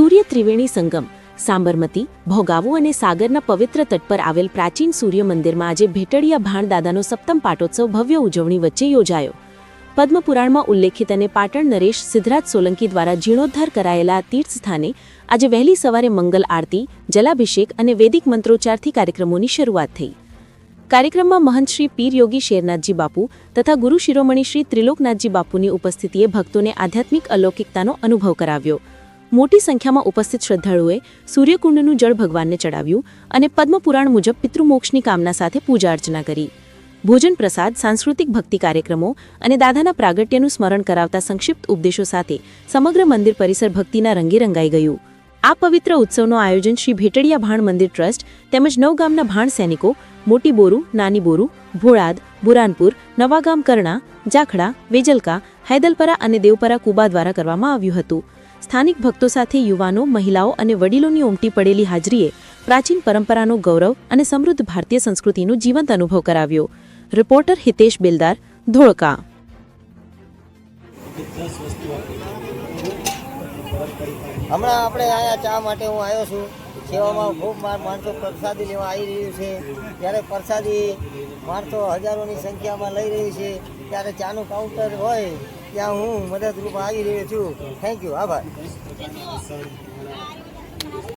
સૂર્ય ત્રિવેણી સંગમ, સાબરમતી, ભોગાવો અને સાગરના પવિત્ર તટ પર આવેલ પ્રાચીન સૂર્ય મંદિરમાં આજે ભેટડિયા ભાણદાદાનો સપ્તમ પાટોત્સવ ભવ્ય ઉજવણી વચ્ચે યોજાયો. પદ્મપુરાણમાં ઉલ્લેખિત અને પાટણ નરેશ સિદ્ધરાજ સોલંકી દ્વારા જીર્ણોદ્ધાર કરાયેલા તીર્થ સ્થાને આજે વહેલી સવારે મંગલ આરતી, જલાભિષેક અને વૈદિક મંત્રોચ્ચારથી કાર્યક્રમોની શરૂઆત થઈ. કાર્યક્રમમાં મહંત શ્રી પીર યોગી શેરનાથજી બાપુ તથા ગુરુ શિરોમણી શ્રી ત્રિલોકનાથજી બાપુની ઉપસ્થિતિએ ભક્તોને આધ્યાત્મિક અલૌકિકતાનો અનુભવ કરાવ્યો. મોટી સંખ્યામાં ઉપસ્થિત શ્રદ્ધાળુઓએ સૂર્યકુંડનું જળ ભગવાનને ચડાવ્યું અને પદ્મપુરાણ મુજબ પિતૃમોક્ષની કામના સાથે પૂજા અર્ચના કરી. ભોજન પ્રસાદ, સાંસ્કૃતિક ભક્તિ કાર્યક્રમો અને દાદાના પ્રાગટ્યનું સ્મરણ કરાવતા સંક્ષિપ્ત ઉપદેશો સાથે સમગ્ર મંદિર પરિસર ભક્તિના રંગે રંગાઈ ગયું. આ પવિત્ર ઉત્સવનું આયોજન શ્રી ભેટડિયા ભાણ મંદિર ટ્રસ્ટ તેમજ નવગામના ભાણ સૈનિકો મોટી બોરુ, નાની બોરુ, ભોળાદ, બુરાનપુર નવાગામ કરણા, જાખડા, વેજલકા, હૈદલપરા અને દેવપરા કુબા દ્વારા કરવામાં આવ્યું હતું. સ્થાનિક ભક્તો સાથે યુવાનો, મહિલાઓ અને વડીલોની ઉમટી પડેલી હાજરીએ પ્રાચીન પરંપરાનો ગૌરવ અને સમૃદ્ધ ભારતીય સંસ્કૃતિનો જીવંત અનુભવ કરાવ્યો. રિપોર્ટર હિતેશ બેલદાર, ધોળકા. હમણાં આપણે આયા ચા માટે હું આવ્યો છું. સેવામાં ખૂબ માણસો પ્રસાદી લેવા આવી રહ્યું છે. ત્યારે પ્રસાદી માણસો હજારોની સંખ્યામાં લઈ રહી છે, ત્યારે ચાનું કાઉન્ટર હોય ત્યાં હું મદદરૂપ આવી રહ્યો છું. થેન્ક યુ આભાર.